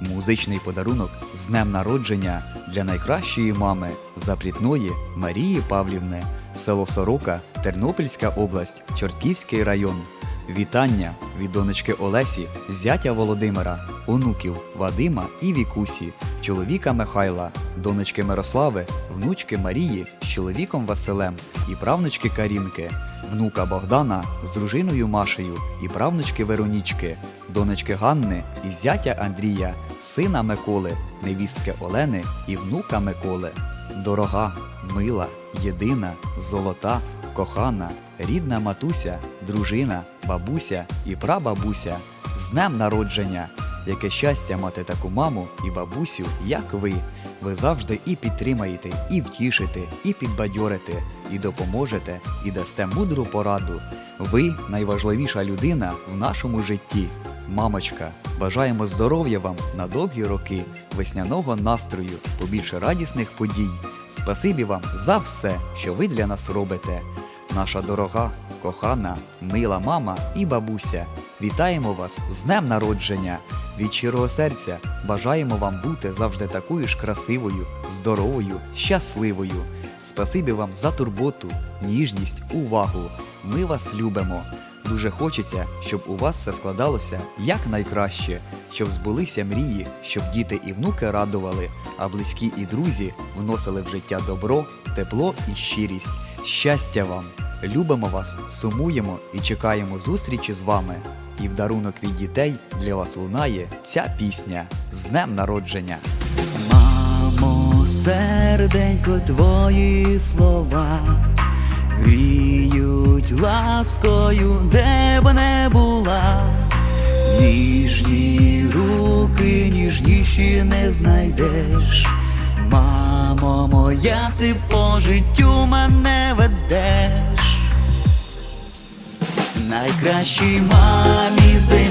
Музичний подарунок з днем народження для найкращої мами заплітної Марії Павлівни, село Сорока, Тернопільська область, Чортківський район. Вітання від донечки Олесі, зятя Володимира, онуків Вадима і Вікусі, чоловіка Михайла, донечки Мирослави, внучки Марії з чоловіком Василем і правнучки Карінки, внука Богдана з дружиною Машею і правнучки Веронічки, донечки Ганни і зятя Андрія, сина Миколи, невістки Олени і внука Миколи. Дорога, мила, єдина, золота, кохана, рідна матуся, дружина, бабуся і прабабуся. З днем народження! Яке щастя мати таку маму і бабусю, як ви. Ви завжди і підтримаєте, і втішите, і підбадьорите, і допоможете, і дасте мудру пораду. Ви найважливіша людина в нашому житті. Мамочка, бажаємо здоров'я вам на довгі роки, весняного настрою, побільше радісних подій. Спасибі вам за все, що ви для нас робите. Наша дорога, кохана, мила мама і бабуся. Вітаємо вас з днем народження! Від щирого серця бажаємо вам бути завжди такою ж красивою, здоровою, щасливою. Спасибі вам за турботу, ніжність, увагу. Ми вас любимо. Дуже хочеться, щоб у вас все складалося якнайкраще, щоб збулися мрії, щоб діти і внуки радували, а близькі і друзі вносили в життя добро, тепло і щирість. Щастя вам! Любимо вас, сумуємо і чекаємо зустрічі з вами. І в дарунок від дітей для вас лунає ця пісня з днем народження. Мамо, серденько, твої слова гріють ласкою, де б не була. Ніжні руки, ніжніші не знайдеш. Мамо моя, ти по життю мене ведеш. Найкращій мамі землі